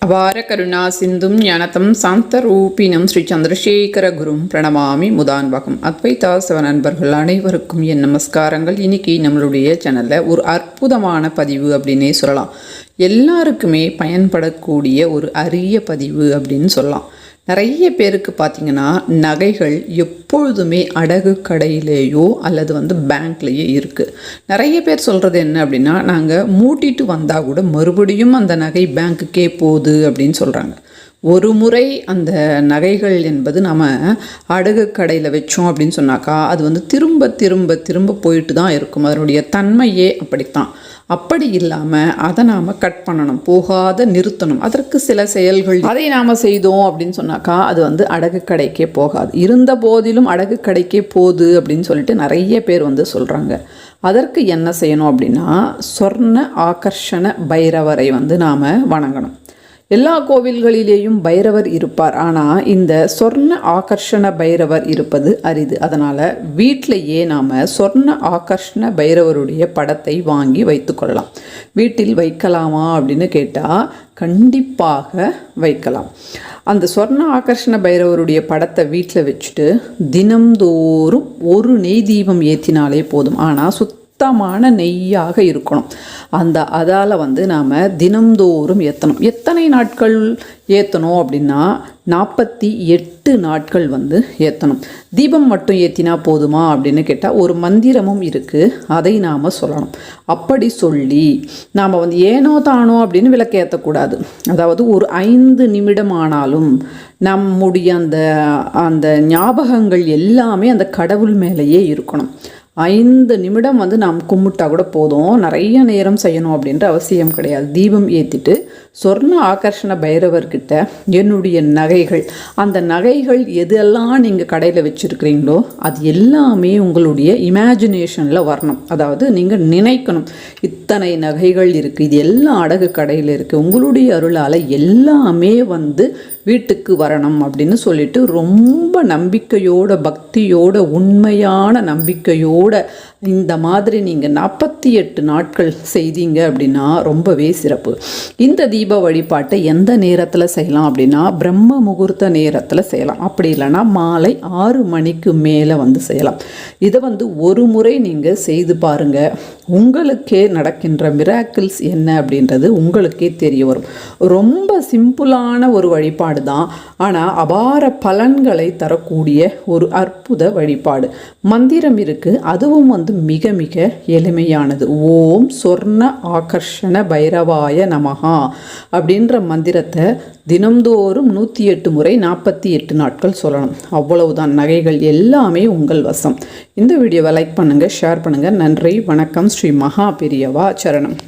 அபார கருணா சிந்தும் ஞானத்தம் சாந்த ரூபினம் ஸ்ரீ சந்திரசேகர குரும் பிரணமாமி முதான்வகம். அத்வைதாசவ நண்பர்கள் அனைவருக்கும் என் நமஸ்காரங்கள். இன்னைக்கு நம்மளுடைய சேனலில் ஒரு அற்புதமான பதிவு அப்படின்னே சொல்லலாம். எல்லாருக்குமே பயன்படக்கூடிய ஒரு அரிய பதிவு அப்படின்னு சொல்லலாம். நிறைய பேருக்கு பார்த்திங்கன்னா நகைகள் எப்பொழுதுமே அடகு கடையிலேயோ அல்லது வந்து பேங்க்லேயோ இருக்குது நிறைய பேர் சொல்கிறது என்ன அப்படின்னா நாங்கள் மூட்டிட்டு வந்தால் கூட மறுபடியும் அந்த நகை பேங்க்குக்கே போகுது அப்படின்னு சொல்கிறாங்க ஒரு முறை அந்த நகைகள் என்பது நம்ம அடகு கடையில் வச்சோம் அப்படின்னு சொன்னாக்கா அது வந்து திரும்ப திரும்ப திரும்ப போயிட்டு தான் இருக்கும். அதனுடைய தன்மையே அப்படித்தான். அப்படி இல்லாமல் அதை நாம் கட் பண்ணணும். போகாத நிறுத்தணும். அதற்கு சில செயல்கள் அதை நாம் செய்தோம் அப்படின்னு சொன்னாக்கா அது வந்து அடகு கடைக்கே போகாது. இருந்த போதிலும் அடகு கடைக்கே போகுது அப்படின்னு சொல்லிட்டு நிறைய பேர் வந்து சொல்கிறாங்க அதற்கு என்ன செய்யணும் அப்படின்னா சொர்ண ஆகர்ஷண பைரவரை வந்து நாம் வணங்கணும். எல்லா கோவில்களிலேயும் பைரவர் இருப்பார். ஆனால் இந்த சொர்ண ஆகர்ஷண பைரவர் இருப்பது அரிது. அதனால் வீட்டிலேயே நாம் சொர்ண ஆகர்ஷண பைரவருடைய படத்தை வாங்கி வைத்துக்கொள்ளலாம் வீட்டில் வைக்கலாமா அப்படின்னு கேட்டால் கண்டிப்பாக வைக்கலாம். அந்த சொர்ண ஆகர்ஷண பைரவருடைய படத்தை வீட்டில் வச்சுட்டு தினம்தோறும் ஒரு நெய் தீபம் ஏற்றினாலே போதும். ஆனால் சுத் சுத்தமான நெய்யாக இருக்கணும். அந்த அதால் வந்து நாம் தினம்தோறும் ஏற்றணும் எத்தனை நாட்கள் ஏற்றணும் அப்படின்னா நாற்பத்தி எட்டு நாட்கள் வந்து ஏற்றணும் தீபம் மட்டும் ஏற்றினா போதுமா அப்படின்னு கேட்டால் ஒரு மந்திரமும் இருக்குது அதை நாம் சொல்லணும். அப்படி சொல்லி நாம் வந்து ஏனோ தானோ அப்படின்னு விளக்கு ஏற்றக்கூடாது அதாவது ஒரு ஐந்து நிமிடம் ஆனாலும் நம்முடைய அந்த அந்த ஞாபகங்கள் எல்லாமே அந்த கடவுள் மேலேயே இருக்கணும். ஐந்து நிமிடம் வந்து நாம் கும்பிட்டா கூட போதும். நிறைய நேரம் செய்யணும் அப்படின்ற அவசியம் கிடையாது. தீபம் ஏற்றிட்டு சொர்ண ஆகர்ஷண பைரவர்கிட்ட என்னுடைய நகைகள் அந்த நகைகள் எதெல்லாம் நீங்கள் கடையில் வச்சுருக்கிறீங்களோ அது எல்லாமே உங்களுடைய இமேஜினேஷனில் வரணும். அதாவது நீங்கள் நினைக்கணும். இத்தனை நகைகள் இருக்குது இது எல்லாம் அடகு கடையில் இருக்குது உங்களுடைய அருளால் எல்லாமே வந்து வீட்டுக்கு வரணும் அப்படின்னு சொல்லிட்டு ரொம்ப நம்பிக்கையோட பக்தியோட உண்மையான நம்பிக்கையோட இந்த மாதிரி நீங்கள் நாற்பத்தி எட்டு நாட்கள் செய்தீங்க அப்படின்னா ரொம்பவே சிறப்பு. இந்த தீப வழிபாட்டை எந்த நேரத்தில் செய்யலாம் அப்படின்னா பிரம்ம முகூர்த்த நேரத்தில் செய்யலாம். அப்படி இல்லைன்னா மாலை ஆறு மணிக்கு மேலே வந்து செய்யலாம். இதை வந்து ஒரு முறை நீங்கள் செய்து பாருங்கள் உங்களுக்கே நடக்கின்ற மிராக்கிள்ஸ் என்ன அப்படின்றது உங்களுக்கே தெரிய வரும். ரொம்ப சிம்பிளான ஒரு வழிபாடு தான் ஆனால் அபார பலன்களை தரக்கூடிய ஒரு அற்புத வழிபாடு. மந்திரம் இருக்குது அதுவும் வந்து மிக மிக எளிமையானது. ஓம் சொர்ண ஆகர்ஷண பைரவாய நமகா அப்படின்ற மந்திரத்தை தினம்தோறும் நூற்றி எட்டு முறை நாற்பத்தி எட்டு நாட்கள் சொல்லணும். அவ்வளவுதான். நகைகள் எல்லாமே உங்கள் வசம். இந்த வீடியோவை லைக் பண்ணுங்கள் ஷேர் பண்ணுங்கள் நன்றி. வணக்கம். ஸ்ரீ மகா பெரியவா சரணம்.